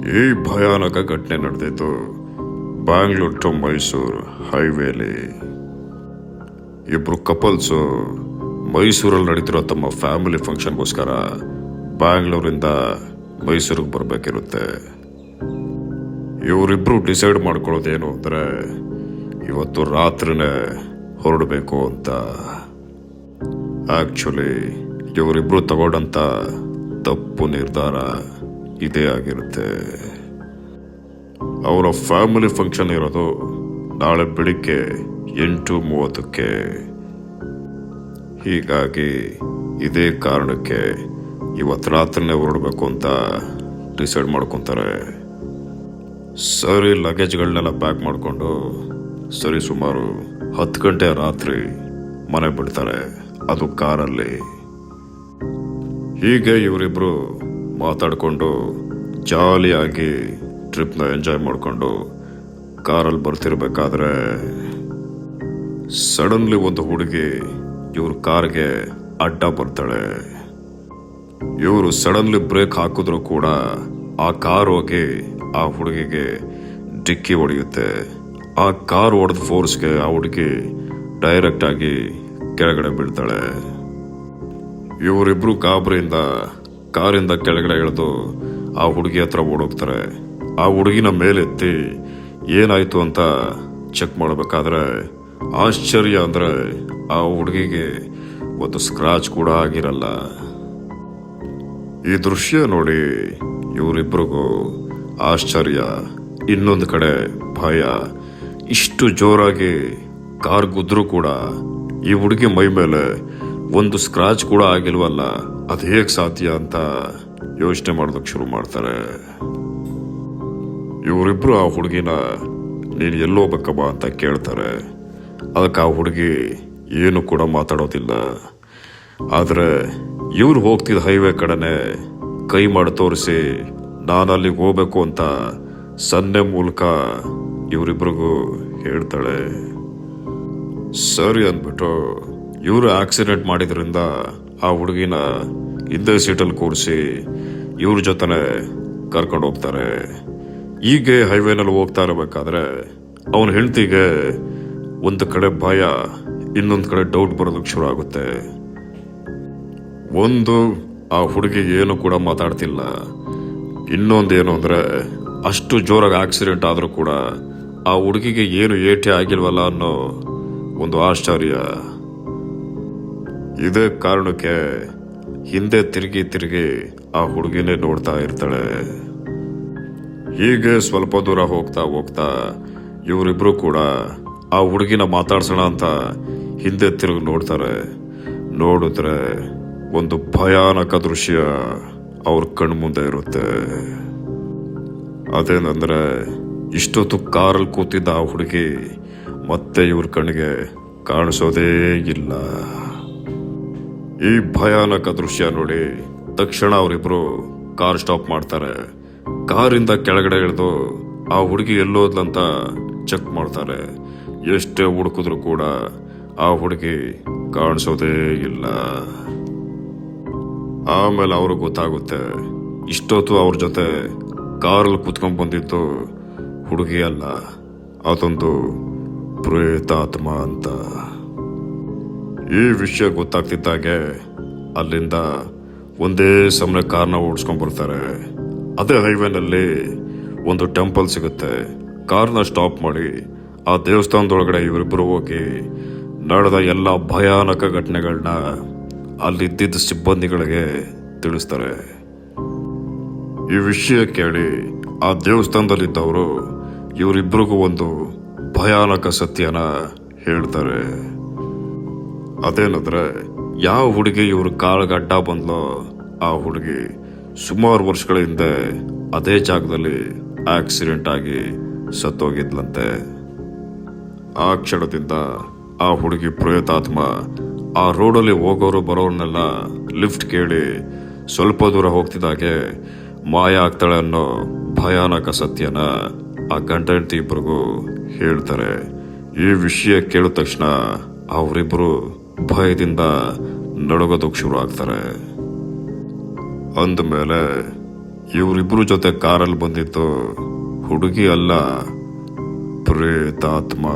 ಈ ಭಯಾನಕ ಘಟನೆ ನಡೆದಿದ್ದು ಬ್ಯಾಂಗ್ಳೂರ್ ಟು ಮೈಸೂರು ಹೈವೇಲಿ. ಇಬ್ಬರು ಕಪಲ್ಸು ಮೈಸೂರಲ್ಲಿ ನಡೀತಿರೋ ತಮ್ಮ ಫ್ಯಾಮಿಲಿ ಫಂಕ್ಷನ್ಗೋಸ್ಕರ ಬ್ಯಾಂಗ್ಳೂರಿಂದ ಮೈಸೂರಿಗೆ ಬರಬೇಕಿರುತ್ತೆ. ಇವರಿಬ್ರು ಡಿಸೈಡ್ ಮಾಡ್ಕೊಳ್ಳೋದೇನು ಅಂದರೆ ಇವತ್ತು ರಾತ್ರಿನೇ ಹೊರಡಬೇಕು ಅಂತ. ಆ್ಯಕ್ಚುಲಿ ಇವರಿಬ್ಬರು ತಗೊಂಡಂಥ ತಪ್ಪು ನಿರ್ಧಾರ ಇದೇ ಆಗಿರುತ್ತೆ. ಅವರ ಫ್ಯಾಮಿಲಿ ಫಂಕ್ಷನ್ ಇರೋದು ನಾಳೆ ಬೆಳಿಗ್ಗೆ ಎಂಟು ಮೂವತ್ತಕ್ಕೆ. ಹೀಗಾಗಿ ಇದೇ ಕಾರಣಕ್ಕೆ ಇವತ್ತು ರಾತ್ರಿನೇ ಹೊರಡಬೇಕು ಅಂತ ಡಿಸೈಡ್ ಮಾಡ್ಕೊತಾರೆ. ಸರಿ ಲಗೇಜ್ಗಳನ್ನೆಲ್ಲ ಪ್ಯಾಕ್ ಮಾಡಿಕೊಂಡು ಸರಿ ಸುಮಾರು ಹತ್ತು ಗಂಟೆ ರಾತ್ರಿ ಮನೆ ಬಿಡ್ತಾರೆ. ಅದು ಕಾರಲ್ಲಿ. ಹೀಗೆ ಇವರಿಬ್ರು ಮಾತಾಡಿಕೊಂಡು ಜಾಲಿಯಾಗಿ ಟ್ರಿಪ್ನ ಎಂಜಾಯ್ ಮಾಡಿಕೊಂಡು ಕಾರಲ್ಲಿ ಬರ್ತಿರ್ಬೇಕಾದ್ರೆ ಸಡನ್ಲಿ ಒಂದು ಹುಡುಗಿ ಇವ್ರ ಕಾರ್ಗೆ ಅಡ್ಡ ಬರ್ತಾಳೆ. ಇವರು ಸಡನ್ಲಿ ಬ್ರೇಕ್ ಹಾಕಿದ್ರು ಕೂಡ ಆ ಕಾರ್ ಹೋಗಿ ಆ ಹುಡುಗಿಗೆ ಡಿಕ್ಕಿ ಹೊಡೆಯುತ್ತೆ. ಆ ಕಾರ್ ಹೊಡೆದ ಫೋರ್ಸ್ಗೆ ಆ ಹುಡುಗಿ ಡೈರೆಕ್ಟಾಗಿ ಕೆಳಗಡೆ ಬೀಳ್ತಾಳೆ. ಇವರಿಬ್ಬರು ಗಾಬರಿಯಿಂದ ಕಾರಿಂದ ಕೆಳಗಡೆ ಇಳಿದು ಆ ಹುಡುಗಿ ಹತ್ರ ಓಡೋಗ್ತಾರೆ. ಆ ಹುಡುಗಿನ ಮೇಲೆತ್ತಿ ಏನಾಯ್ತು ಅಂತ ಚೆಕ್ ಮಾಡಬೇಕಾದ್ರೆ ಆಶ್ಚರ್ಯ ಅಂದ್ರೆ ಆ ಹುಡುಗಿಗೆ ಒಂದು ಸ್ಕ್ರಾಚ್ ಕೂಡ ಆಗಿರಲ್ಲ. ಈ ದೃಶ್ಯ ನೋಡಿ ಇವರಿಬ್ಬರಿಗೂ ಆಶ್ಚರ್ಯ. ಇನ್ನೊಂದು ಕಡೆ ಭಯ. ಇಷ್ಟು ಜೋರಾಗಿ ಕಾರ್ ಗುದ್ರೂ ಕೂಡ ಈ ಹುಡುಗಿ ಮೈ ಮೇಲೆ ಒಂದು ಸ್ಕ್ರಾಚ್ ಕೂಡ ಆಗಿಲ್ವಲ್ಲ? ಅದು ಹೇಗೆ ಸಾಧ್ಯ ಅಂತ ಯೋಚನೆ ಮಾಡೋದಕ್ಕೆ ಶುರು ಮಾಡ್ತಾರೆ. ಇವರಿಬ್ರು ಆ ಹುಡುಗಿನ ನೀನು ಎಲ್ಲೋಗ್ಬೇಕಮ್ಮ ಅಂತ ಕೇಳ್ತಾರೆ. ಅದಕ್ಕೆ ಆ ಹುಡುಗಿ ಏನು ಕೂಡ ಮಾತಾಡೋದಿಲ್ಲ. ಆದರೆ ಇವ್ರು ಹೋಗ್ತಿದ್ದ ಹೈವೇ ಕಡೆನೆ ಕೈ ಮಾಡಿ ತೋರಿಸಿ ನಾನು ಅಲ್ಲಿಗೆ ಹೋಗ್ಬೇಕು ಅಂತ ಸನ್ನೆ ಮೂಲಕ ಇವರಿಬ್ರಿಗೂ ಹೇಳ್ತಾಳೆ. ಸರಿ ಅಂದ್ಬಿಟ್ಟು ಇವರು ಆಕ್ಸಿಡೆಂಟ್ ಮಾಡಿದ್ರಿಂದ ಆ ಹುಡುಗಿನ ಇದ್ದೇ ಸೀಟಲ್ಲಿ ಕೂರಿಸಿ ಇವ್ರ ಜೊತೆನೆ ಕರ್ಕೊಂಡು ಹೋಗ್ತಾರೆ. ಹೀಗೆ ಹೈವೇನಲ್ಲಿ ಹೋಗ್ತಾ ಇರಬೇಕಾದ್ರೆ ಅವನ ಹೆಂಡತಿಗೆ ಒಂದು ಕಡೆ ಭಯ, ಇನ್ನೊಂದು ಕಡೆ ಡೌಟ್ ಬರೋದಕ್ಕೆ ಶುರು ಆಗುತ್ತೆ. ಒಂದು, ಆ ಹುಡುಗಿ ಏನು ಕೂಡ ಮಾತಾಡ್ತಿಲ್ಲ. ಇನ್ನೊಂದು ಏನು ಅಂದರೆ ಅಷ್ಟು ಜೋರಾಗಿ ಆಕ್ಸಿಡೆಂಟ್ ಆದರೂ ಕೂಡ ಆ ಹುಡುಗಿಗೆ ಏನು ಏಟೆ ಆಗಿಲ್ವಲ್ಲ ಅನ್ನೋ ಒಂದು ಆಶ್ಚರ್ಯ. ಇದೇ ಕಾರಣಕ್ಕೆ ಹಿಂದೆ ತಿರುಗಿ ತಿರುಗಿ ಆ ಹುಡುಗಿನೇ ನೋಡ್ತಾ ಇರ್ತಾಳೆ. ಹೀಗೆ ಸ್ವಲ್ಪ ದೂರ ಹೋಗ್ತಾ ಹೋಗ್ತಾ ಇವರಿಬ್ರು ಕೂಡ ಆ ಹುಡುಗಿನ ಮಾತಾಡ್ಸೋಣ ಅಂತ ಹಿಂದೆ ತಿರುಗಿ ನೋಡ್ತಾರೆ. ನೋಡಿದ್ರೆ ಒಂದು ಭಯಾನಕ ದೃಶ್ಯ ಅವ್ರ ಕಣ್ಮುಂದೆ ಇರುತ್ತೆ. ಅದೇನಂದ್ರೆ ಇಷ್ಟೊತ್ತು ಕಾರಲ್ಲಿ ಕೂತಿದ್ದ ಆ ಹುಡುಗಿ ಮತ್ತೆ ಇವ್ರ ಕಣ್ಣಿಗೆ ಕಾಣಿಸೋದೇ ಇಲ್ಲ. ಈ ಭಯಾನಕ ದೃಶ್ಯ ನೋಡಿ ತಕ್ಷಣ ಅವರಿಬ್ರು ಕಾರ್ ಸ್ಟಾಪ್ ಮಾಡ್ತಾರೆ. ಕಾರಿಂದ ಕೆಳಗಡೆ ಇಳಿದು ಆ ಹುಡುಗಿ ಎಲ್ಲೋದ್ಲಂತ ಚೆಕ್ ಮಾಡ್ತಾರೆ. ಎಷ್ಟೇ ಹುಡುಕಿದ್ರು ಕೂಡ ಆ ಹುಡುಗಿ ಕಾಣಿಸೋದೇ ಇಲ್ಲ. ಆಮೇಲೆ ಅವ್ರಿಗೆ ಗೊತ್ತಾಗುತ್ತೆ, ಇಷ್ಟೊತ್ತು ಅವ್ರ ಜೊತೆ ಕಾರಲ್ಲಿ ಕುತ್ಕೊಂಡ್ ಬಂದಿದ್ದು ಹುಡುಗಿ ಅಲ್ಲ, ಅದೊಂದು ಪ್ರೇತಾತ್ಮ ಅಂತ. ಈ ವಿಷಯ ಗೊತ್ತಾಗ್ತಿದ್ದಾಗೆ ಅಲ್ಲಿಂದ ಒಂದೇ ಸಮಯ ಕಾರ್ನ ಓಡಿಸ್ಕೊಂಡ್ ಬರ್ತಾರೆ. ಅದೇ ಹೈವೇನಲ್ಲಿ ಒಂದು ಟೆಂಪಲ್ ಸಿಗುತ್ತೆ. ಕಾರ್ನ ಸ್ಟಾಪ್ ಮಾಡಿ ಆ ದೇವಸ್ಥಾನದೊಳಗಡೆ ಇವರಿಬ್ಬರು ಹೋಗಿ ನಡೆದ ಎಲ್ಲ ಭಯಾನಕ ಘಟನೆಗಳನ್ನ ಅಲ್ಲಿದ್ದಿದ್ದ ಸಿಬ್ಬಂದಿಗಳಿಗೆ ತಿಳಿಸ್ತಾರೆ. ಈ ವಿಷಯ ಕೇಳಿ ಆ ದೇವಸ್ಥಾನದಲ್ಲಿದ್ದವರು ಇವರಿಬ್ಬರಿಗೂ ಒಂದು ಭಯಾನಕ ಸತ್ಯನ ಹೇಳ್ತಾರೆ. ಅದೇನಂದ್ರೆ ಯಾವ ಹುಡುಗಿ ಇವ್ರ ಕಾಲ್ಗೆ ಅಡ್ಡ ಬಂದ್ಲೋ ಆ ಹುಡುಗಿ ಸುಮಾರು ವರ್ಷಗಳ ಹಿಂದೆ ಅದೇ ಜಾಗದಲ್ಲಿ ಆಕ್ಸಿಡೆಂಟ್ ಆಗಿ ಸತ್ತೋಗಿದ್ಲಂತೆ. ಆ ಕ್ಷಣದಿಂದ ಆ ಹುಡುಗಿ ಪ್ರೇತಾತ್ಮ ಆ ರೋಡಲ್ಲಿ ಹೋಗೋರು ಬರೋರ್ನೆಲ್ಲ ಲಿಫ್ಟ್ ಕೇಳಿ ಸ್ವಲ್ಪ ದೂರ ಹೋಗ್ತಿದ್ದಾಗೆ ಮಾಯ ಆಗ್ತಾಳೆ ಅನ್ನೋ ಭಯಾನಕ ಸತ್ಯನ ಆ ಗಂಡ ಇಬ್ಬರಿಗೂ ಹೇಳ್ತಾರೆ. ಈ ವಿಷಯ ಕೇಳಿದ ತಕ್ಷಣ ಅವರಿಬ್ಬರು ಭಯದಿಂದ ನಡುಗೋದಕ್ಕೆ ಶುರು ಆಗ್ತಾರೆ. ಅಂದಮೇಲೆ ಇವರಿಬ್ರು ಜೊತೆ ಕಾರಲ್ಲಿ ಬಂದಿತ್ತು ಹುಡುಗಿ ಅಲ್ಲ ಪ್ರೇತಾತ್ಮ.